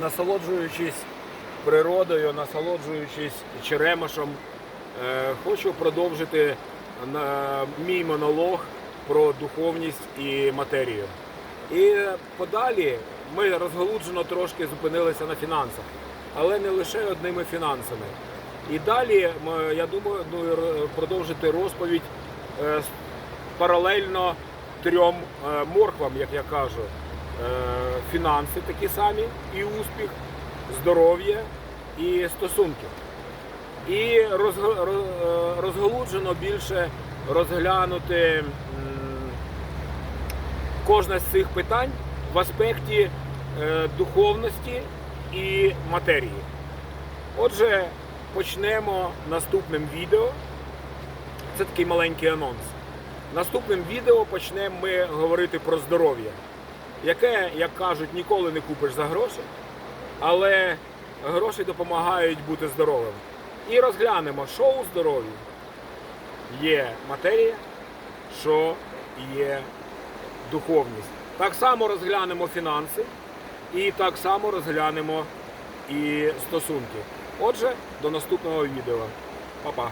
насолоджуючись природою, насолоджуючись черемашем, е, хочу продовжити мій монолог про духовність і матерію. І подалі ми розгалуджено трошки зупинилися на фінансах, але не лише одними фінансами. І далі я думаю продовжити розповідь е, паралельно трьом е, морквам, як я кажу. Е, Фінанси такі самі, і успіх, здоров'я і стосунки. І е, розгалуджено більше розглянути кожне з цих питань в аспекті е, духовності і матерії. Отже, почнемо наступним відео. Це такий маленький анонс. Наступним відео почнемо ми говорити про здоров'я, яке, як кажуть, ніколи не купиш за гроші, але гроші допомагають бути здоровим. І розглянемо, що у здоров'ї є матерія, що є духовність. Так само розглянемо фінанси і так само розглянемо і стосунки. Отже, до наступного відео. Па-па.